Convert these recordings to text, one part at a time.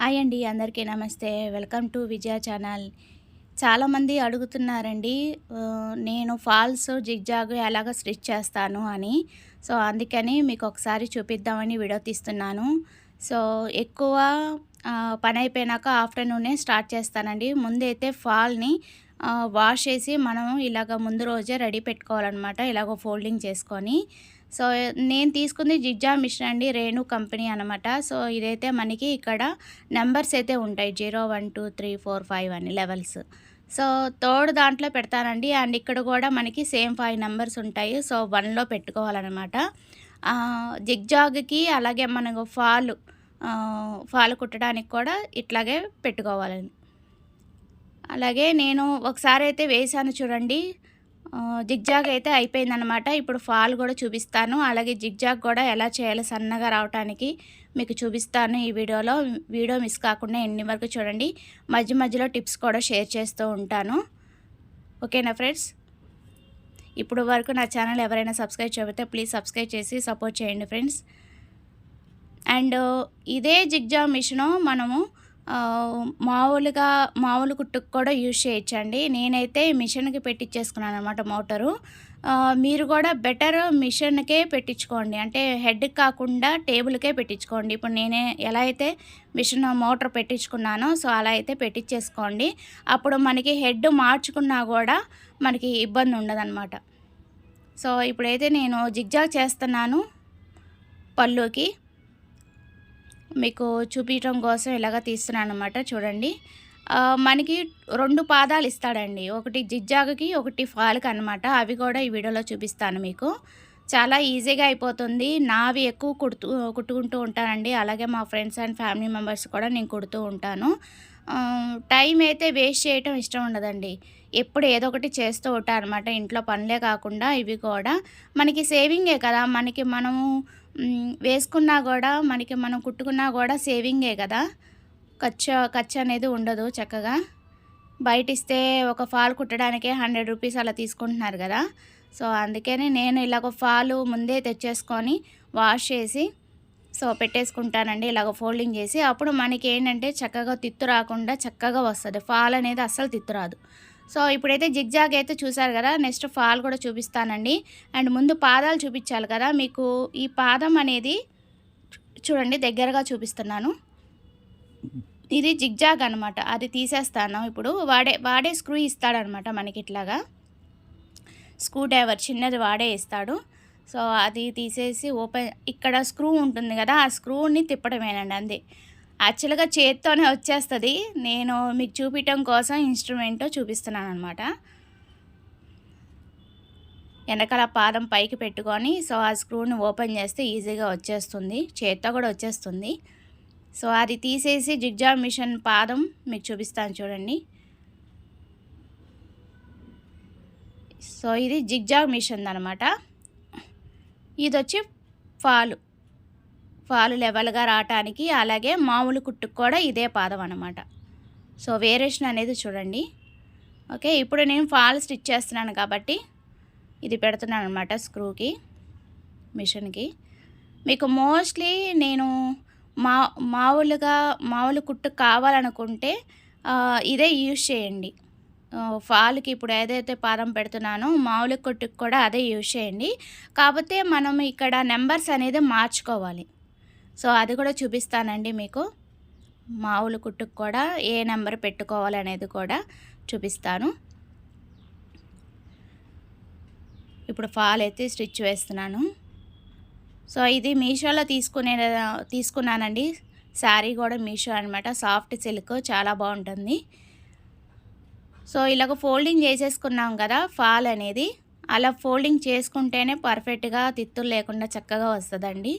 Hi అండి అందరికీ నమస్తే. Welcome to Vijaya channel. చాలామంది అడుగుతున్నారండి నేను ఫాల్స్ జిగ్జాగ్ ఎలాగ స్టిచ్ చేస్తాను అని. సో అందుకని మీకు ఒకసారి చూపిద్దామని వీడియో తీస్తున్నాను. సో ఎక్కువ పని అయిపోయినాక ఆఫ్టర్నూనే స్టార్ట్ చేస్తానండి. ముందైతే ఫాల్ని వాష్ చేసి మనం ఇలాగ ముందు రోజే రెడీ పెట్టుకోవాలన్నమాట ఇలాగ ఫోల్డింగ్ చేసుకొని. సో నేను తీసుకుంది జిగ్జా మిషన్ అండి రేణు కంపెనీ అనమాట సో ఇదైతే మనకి ఇక్కడ నెంబర్స్ అయితే ఉంటాయి zero one two three four five అని లెవెల్స్. సో థర్డ్ దాంట్లో పెడతానండి. అండ్ ఇక్కడ కూడా మనకి సేమ్ ఫైవ్ నెంబర్స్ ఉంటాయి. సో వన్లో పెట్టుకోవాలన్నమాట. జిగ్జాగ్కి అలాగే మనకు ఫాల్ ఫాల్ కుట్టడానికి కూడా ఇట్లాగే పెట్టుకోవాలని. అలాగే నేను ఒకసారి అయితే వేసాను చూడండి. జిగ్జాగ్ అయితే అయిపోయిందనమాట ఇప్పుడు ఫాల్ కూడా చూపిస్తాను. అలాగే జిగ్జాగ్ కూడా ఎలా చేయాలో సన్నగా రావడానికి మీకు చూపిస్తాను ఈ వీడియోలో. వీడియో మిస్ కాకుండా ఎన్ని వరకు చూడండి. మధ్య మధ్యలో టిప్స్ కూడా షేర్ చేస్తూ ఉంటాను. ఓకేనా ఫ్రెండ్స్? ఇప్పుడు వరకు నా ఛానల్ ఎవరైనా సబ్స్క్రైబ్ చేయకపోతే ప్లీజ్ సబ్స్క్రైబ్ చేసి సపోర్ట్ చేయండి ఫ్రెండ్స్. అండ్ ఇదే జిగ్జాగ్ మిషను మనము మామూలుగా మామూలు కుట్టుకు కూడా యూజ్ చేయొచ్చండి. నేనైతే మిషన్కి పెట్టించేసుకున్నాను అనమాట మోటరు. మీరు కూడా బెటర్ మిషన్కే పెట్టించుకోండి. అంటే హెడ్కి కాకుండా టేబుల్కే పెట్టించుకోండి. ఇప్పుడు నేనే ఎలా అయితే మిషన్ మోటార్ పెట్టించుకున్నానో సో అలా అయితే పెట్టించేసుకోండి. అప్పుడు మనకి హెడ్ మార్చుకున్నా కూడా మనకి ఇబ్బంది ఉండదన్నమాట. సో ఇప్పుడైతే నేను జిగ్జాగ్ చేస్తున్నాను పళ్ళుకి. మీకు చూపించడం కోసం ఇలాగ తీస్తున్నాను అనమాట చూడండి మనకి రెండు పాదాలు ఇస్తాడండి. ఒకటి జిగ్జాగ్కి ఒకటి ఫాల్కి అనమాట అవి కూడా ఈ వీడియోలో చూపిస్తాను మీకు. చాలా ఈజీగా అయిపోతుంది. నావి ఎక్కువ కుడుతూ కుట్టుకుంటూ ఉంటానండి. అలాగే మా ఫ్రెండ్స్ అండ్ ఫ్యామిలీ మెంబర్స్ కూడా నేను కుడుతూ ఉంటాను. టైం అయితే వేస్ట్ చేయటం ఇష్టం ఉండదండి. ఎప్పుడు ఏదో ఒకటి చేస్తూ ఉంటాను అనమాట ఇంట్లో పనులే కాకుండా ఇవి కూడా. మనకి సేవింగే కదా. మనకి మనము వేసుకున్నా కూడా మనకి మనం కుట్టుకున్నా కూడా సేవింగే కదా. ఖర్చు ఖర్చు అనేది ఉండదు చక్కగా. బయట ఇస్తే ఒక ఫాల్ కుట్టడానికే హండ్రెడ్ రూపీస్ అలా తీసుకుంటున్నారు కదా. సో అందుకని నేను ఇలాగ ఫాలు ముందే తెచ్చేసుకొని వాష్ చేసి సో పెట్టేసుకుంటానండి. ఇలాగ ఫోల్డింగ్ చేసి అప్పుడు మనకి ఏంటంటే చక్కగా తిత్తు రాకుండా చక్కగా వస్తుంది. ఫాల్ అనేది అస్సలు తిత్తు రాదు. సో ఇప్పుడైతే జిగ్జాగ్ అయితే చూసారు కదా నెక్స్ట్ ఫాల్ కూడా చూపిస్తానండి. అండ్ ముందు పాదాలు చూపించాలి కదా మీకు ఈ పాదం అనేది చూడండి దగ్గరగా చూపిస్తున్నాను. ఇది జిగ్జాగ్ అనమాట అది తీసేస్తాను ఇప్పుడు. వాడే వాడే స్క్రూ ఇస్తాడనమాట మనకి ఇట్లాగా. స్క్రూ డ్రైవర్ చిన్నది వాడే ఇస్తాడు. సో అది తీసేసి ఓపెన్ ఇక్కడ స్క్రూ ఉంటుంది కదా ఆ స్క్రూని తిప్పడమేనండి అంతే యాక్చువల్గా చేత్తోనే వచ్చేస్తుంది. నేను మీకు చూపించడం కోసం ఇన్స్ట్రుమెంట్ చూపిస్తున్నాను అనమాట వెనకాల పాదం పైకి పెట్టుకొని సో ఆ స్క్రూని ఓపెన్ చేస్తే ఈజీగా వచ్చేస్తుంది. చేత్తో కూడా వచ్చేస్తుంది. సో అది తీసేసి జిగ్జా మిషన్ పాదం మీకు చూపిస్తాను చూడండి. సో ఇది జిగ్జాగ్ మిషన్ అనమాట ఇది వచ్చి ఫాలు. ఫాలు లెవెల్గా రావటానికి అలాగే మామూలు కుట్టుకు కూడా ఇదే పాదం అనమాట సో వేరియేషన్ అనేది చూడండి. ఓకే ఇప్పుడు నేను ఫాల్ స్టిచ్ చేస్తున్నాను కాబట్టి ఇది పెడుతున్నాను అనమాట స్క్రూకి మిషన్కి. మీకు మోస్ట్లీ నేను మా మామూలుగా మామూలు కుట్టు కావాలనుకుంటే ఇదే యూజ్ చేయండి. ఫాల్కి ఇప్పుడు ఏదైతే పాదం పెడుతున్నానో మామూలు కుట్టుకు కూడా అదే యూజ్ చేయండి. కాకపోతే మనం ఇక్కడ నెంబర్స్ అనేది మార్చుకోవాలి. సో అది కూడా చూపిస్తానండి మీకు. మామూలు కుట్టుకు కూడా ఏ నెంబర్ పెట్టుకోవాలనేది కూడా చూపిస్తాను. ఇప్పుడు ఫాల్ అయితే స్టిచ్ వేస్తున్నాను. సో ఇది మీషోలో తీసుకునే తీసుకున్నానండి. శారీ కూడా మీషో అనమాట సాఫ్ట్ సిల్క్ చాలా బాగుంటుంది. సో ఇలాగ ఫోల్డింగ్ చేసేసుకున్నాం కదా ఫాల్ అనేది. అలా ఫోల్డింగ్ చేసుకుంటేనే పర్ఫెక్ట్గా తిత్తులు లేకుండా చక్కగా వస్తుందండి.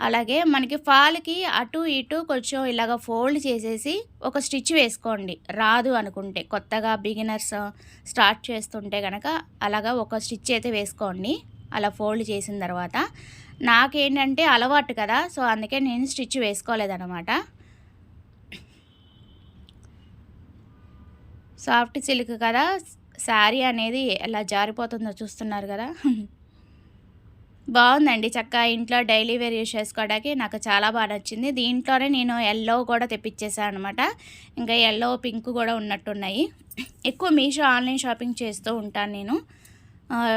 అలాగే మనకి ఫాల్కి అటు ఇటు కొంచెం ఇలాగ ఫోల్డ్ చేసేసి ఒక స్టిచ్ వేసుకోండి. రాదు అనుకుంటే. కొత్తగా బిగినర్స్ స్టార్ట్ చేస్తుంటే కనుక అలాగా ఒక స్టిచ్ అయితే వేసుకోండి. అలా ఫోల్డ్ చేసిన తర్వాత. నాకేంటంటే అలవాటు కదా సో అందుకే నేను స్టిచ్ వేసుకోలేదనమాట సాఫ్ట్ సిల్క్ కదా శారీ అనేది ఎలా జారిపోతుందో చూస్తున్నారు కదా. బాగుందండి. చక్కగా ఇంట్లో డైలీ వేర్ యూస్ చేసుకోవడానికి నాకు చాలా బాగా నచ్చింది. దీంట్లోనే నేను ఎల్లో కూడా తెప్పించేసాను అనమాట ఇంకా ఎల్లో పింక్ కూడా ఉన్నట్టున్నాయి. ఎక్కువ మీషో ఆన్లైన్ షాపింగ్ చేస్తూ ఉంటాను నేను.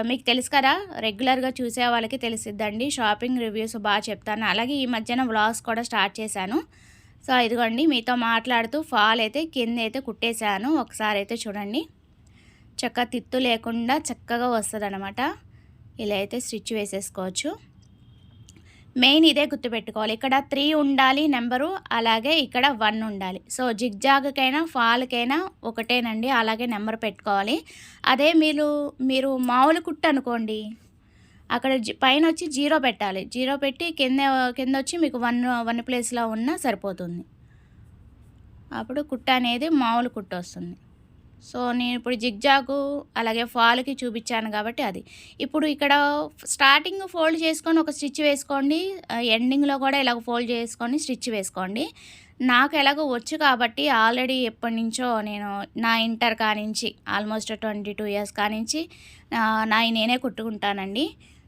మీకు తెలుసు కదా రెగ్యులర్గా చూసే వాళ్ళకి తెలిసిద్దండి. షాపింగ్ రివ్యూస్ బాగా చెప్తాను. అలాగే ఈ మధ్యన వ్లాగ్స్ కూడా స్టార్ట్ చేశాను. సో ఇదిగోండి మీతో మాట్లాడుతూ ఫాల్ అయితే కింద అయితే కుట్టేశాను. ఒకసారి అయితే చూడండి. చక్కగా తిత్తు లేకుండా చక్కగా వస్తుంది ఇలా అయితే స్టిచ్ వేసేసుకోవచ్చు. మెయిన్ ఇదే గుర్తుపెట్టుకోవాలి. ఇక్కడ త్రీ ఉండాలి నెంబరు అలాగే ఇక్కడ వన్ ఉండాలి. సో జిగ్జాగ్కైనా ఫాల్కైనా ఒకటేనండి. అలాగే నెంబర్ పెట్టుకోవాలి. అదే మీరు మీరు మామూలు కుట్టు అనుకోండి. అక్కడ జి- పైన వచ్చి జీరో పెట్టాలి. జీరో పెట్టి కింద కింద వచ్చి మీకు వన్ వన్ ప్లేస్లో ఉన్నా సరిపోతుంది. అప్పుడు కుట్ట అనేది మామూలు కుట్టు వస్తుంది సో నేను ఇప్పుడు జిగ్జాగు అలాగే ఫాల్కి చూపించాను కాబట్టి అది. ఇప్పుడు ఇక్కడ స్టార్టింగ్ ఫోల్డ్ చేసుకొని ఒక స్టిచ్ వేసుకోండి. ఎండింగ్లో కూడా ఇలాగ ఫోల్డ్ చేసుకొని స్టిచ్ వేసుకోండి. నాకు ఎలాగో వచ్చు కాబట్టి ఆల్రెడీ ఎప్పటి నుంచో నేను నా ఇంటర్ కానించి ఆల్మోస్ట్ ట్వంటీ టూ ఇయర్స్ కానించి నా నాయి నేనే కుట్టుకుంటానండి.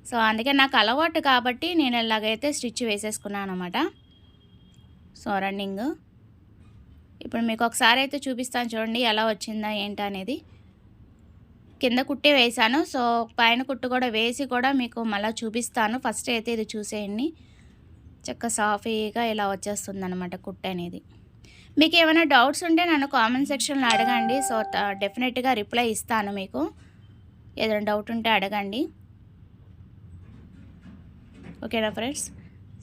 సో అందుకే నాకు అలవాటు కాబట్టి నేను ఇలాగైతే స్టిచ్ వేసేసుకున్నాను అనమాట సో రన్నింగ్. ఇప్పుడు మీకు ఒకసారి అయితే చూపిస్తాను చూడండి ఎలా వచ్చిందా ఏంటి అనేది. కింద కుట్టే వేసాను సో పైన కుట్టు కూడా వేసి కూడా మీకు మళ్ళీ చూపిస్తాను. ఫస్ట్ అయితే ఇది చూసేయండి. చక్క సాఫీగా ఇలా వచ్చేస్తుంది అనమాట కుట్టు అనేది. మీకు ఏమైనా డౌట్స్ ఉంటే నన్ను కామెంట్ సెక్షన్లో అడగండి సో డెఫినెట్గా రిప్లై ఇస్తాను మీకు. ఏదైనా డౌట్ ఉంటే అడగండి. ఓకేనా ఫ్రెండ్స్?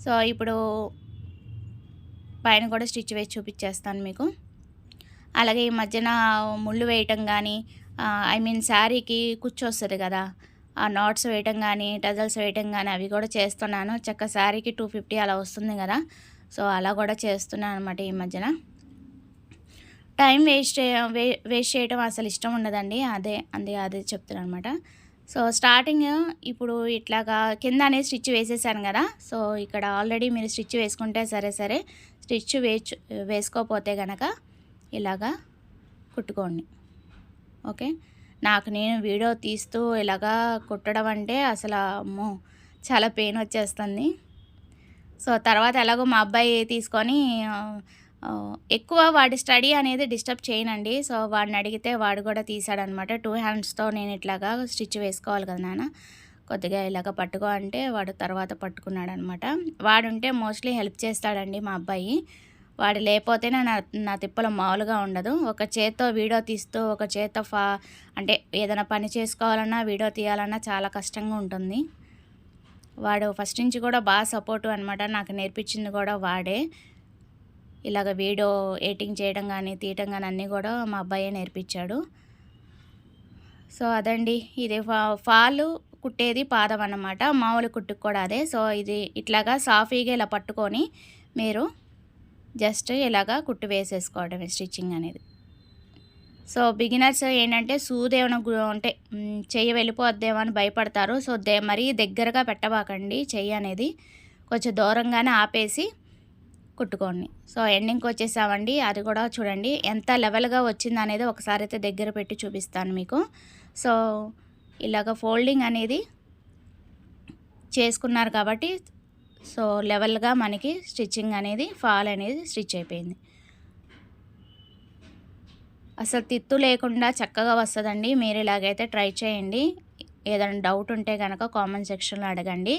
సో ఇప్పుడు పైన కూడా స్టిచ్ వేసి చూపించేస్తాను మీకు. అలాగే ఈ మధ్యన ముళ్ళు వేయటం కానీ ఐ మీన్ శారీకి కూర్చొస్తుంది కదా ఆ నాట్స్ వేయటం కానీ టజల్స్ వేయటం కానీ అవి కూడా చేస్తున్నాను. చక్క శారీకి టూ ఫిఫ్టీ అలా వస్తుంది కదా సో అలా కూడా చేస్తున్నాను అనమాట ఈ మధ్యన. టైం వేస్ట్ వేస్ట్ చేయడం అసలు ఇష్టం ఉండదండి. అదే అందుకే అదే చెప్తున్నాను అనమాట సో స్టార్టింగ్ ఇప్పుడు ఇట్లాగా కింద అనేది స్టిచ్ వేసేసాను కదా. సో ఇక్కడ ఆల్రెడీ మీరు స్టిచ్ వేసుకుంటే సరే సరే స్టిచ్ వేచు వేసుకోపోతే కనుక ఇలాగా కుట్టుకోండి. ఓకే? నాకు నేను వీడియో తీస్తూ ఇలాగా కుట్టడం అంటే అసలు అమ్మో చాలా పెయిన్ వచ్చేస్తుంది. సో తర్వాత ఎలాగో మా అబ్బాయి తీసుకొని ఎక్కువ వాడి స్టడీ అనేది డిస్టర్బ్ చేయనండి. సో వాడిని అడిగితే వాడు కూడా తీసాడనమాట. టూ హ్యాండ్స్తో నేను ఇట్లాగా స్టిచ్ వేసుకోవాలి కదా నాన్న. కొద్దిగా ఇలాగ పట్టుకో అంటే వాడు తర్వాత పట్టుకున్నాడు అనమాట వాడుంటే మోస్ట్లీ హెల్ప్ చేస్తాడండి మా అబ్బాయి. వాడు లేకపోతేనే నా నా తిప్పలు మామూలుగా ఉండదు. ఒక చేత్తో వీడియో తీస్తూ ఒక చేత్తో ఫా అంటే ఏదైనా పని చేసుకోవాలన్నా వీడియో తీయాలన్నా చాలా కష్టంగా ఉంటుంది. వాడు ఫస్ట్ నుంచి కూడా బాగా సపోర్టు అనమాట. నాకు నేర్పించింది కూడా వాడే. ఇలాగ వీడియో ఎడిటింగ్ చేయడం కానీ తీయటం కానీ అన్నీ కూడా మా అబ్బాయే నేర్పించాడు. సో అదండి. ఇది ఫాలు కుట్టేది పాదం అన్నమాట. మామూలు కుట్టుకు కూడా అదే. సో ఇది ఇట్లాగా సాఫీగా ఇలా పట్టుకొని మీరు జస్ట్ ఇలాగా కుట్టు వేసేసుకోవడం స్టిచ్చింగ్ అనేది. సో బిగినర్స్ ఏంటంటే సూది అంటే చెయ్యి వెళ్ళిపోద్దేమో అని భయపడతారు. సో దే మరీ దగ్గరగా పెట్టబాకండి చెయ్యి అనేది. కొంచెం దూరంగానే ఆపేసి కుట్టుకోండి. సో ఎండింగ్కి వచ్చేసామండి. అది కూడా చూడండి. ఎంత లెవెల్గా వచ్చింది అనేది ఒకసారి అయితే దగ్గర పెట్టి చూపిస్తాను మీకు. సో ఇలాగ ఫోల్డింగ్ అనేది చేసుకున్నారు కాబట్టి సో లెవెల్గా మనకి స్టిచ్చింగ్ అనేది ఫాల్ అనేది స్టిచ్ అయిపోయింది. అసలు తిత్తు లేకుండా చక్కగా వస్తుందండి. మీరు ఇలాగైతే ట్రై చేయండి. ఏదైనా డౌట్ ఉంటే కనుక కామెంట్ సెక్షన్లో అడగండి.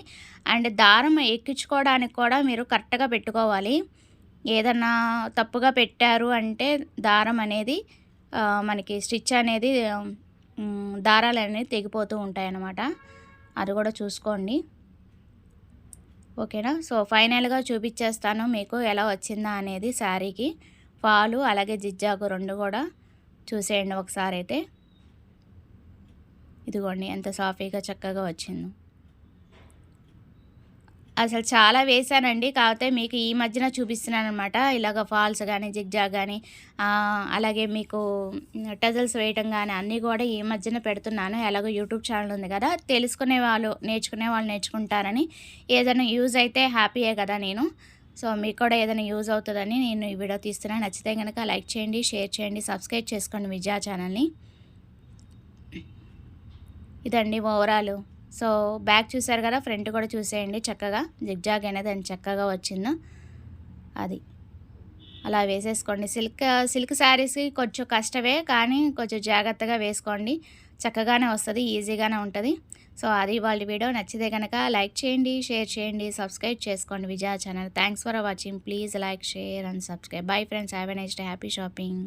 అండ్ దారం ఎక్కించుకోవడానికి కూడా మీరు కరెక్ట్గా పెట్టుకోవాలి. ఏదన్నా తప్పుగా పెట్టారు అంటే దారం అనేది మనకి స్టిచ్ అనేది దారాలు అనేవి తెగిపోతూ ఉంటాయన్నమాట. అది కూడా చూసుకోండి. ఓకేనా? సో ఫైనల్గా చూపించేస్తాను మీకు ఎలా వచ్చిందా అనేది శారీకి. ఫాలు అలాగే జిజ్జాకు రెండు కూడా చూసేయండి ఒకసారి అయితే. ఇదిగోండి ఎంత సాఫీగా చక్కగా వచ్చిందో. అసలు చాలా వేశానండి. కాకపోతే మీకు ఈ మధ్యన చూపిస్తున్నాను అనమాట ఇలాగ ఫాల్స్ కానీ జిగ్జా కానీ అలాగే మీకు టజల్స్ వేయటం కానీ అన్నీ కూడా ఈ మధ్యన పెడుతున్నాను. ఎలాగో యూట్యూబ్ ఛానల్ ఉంది కదా తెలుసుకునే వాళ్ళు నేర్చుకునే వాళ్ళు నేర్చుకుంటారని ఏదైనా యూజ్ అయితే హ్యాపీయే కదా నేను. సో మీకు కూడా ఏదైనా యూజ్ అవుతుందని నేను ఈ వీడియో తీస్తున్నాను. నచ్చితే కనుక లైక్ చేయండి షేర్ చేయండి సబ్స్క్రైబ్ చేసుకోండి విజయా ఛానల్ని. ఇదండి ఓవరాల్. సో బ్యాక్ చూసారు కదా ఫ్రంట్ కూడా చూసేయండి చక్కగా. జిగ్జాగ్ అనేది అని చక్కగా వచ్చిందో. అది. అలా వేసేసుకోండి. సిల్క్ సిల్క్ శారీస్కి కొంచెం కష్టమే కానీ కొంచెం జాగ్రత్తగా వేసుకోండి. చక్కగానే వస్తుంది ఈజీగానే ఉంటుంది. సో అది వాళ్ళ వీడియో నచ్చితే కనుక లైక్ చేయండి షేర్ చేయండి సబ్స్క్రైబ్ చేసుకోండి Vijaya channel. Thanks for watching. Please like share and subscribe. Bye friends. Have a next happy shopping.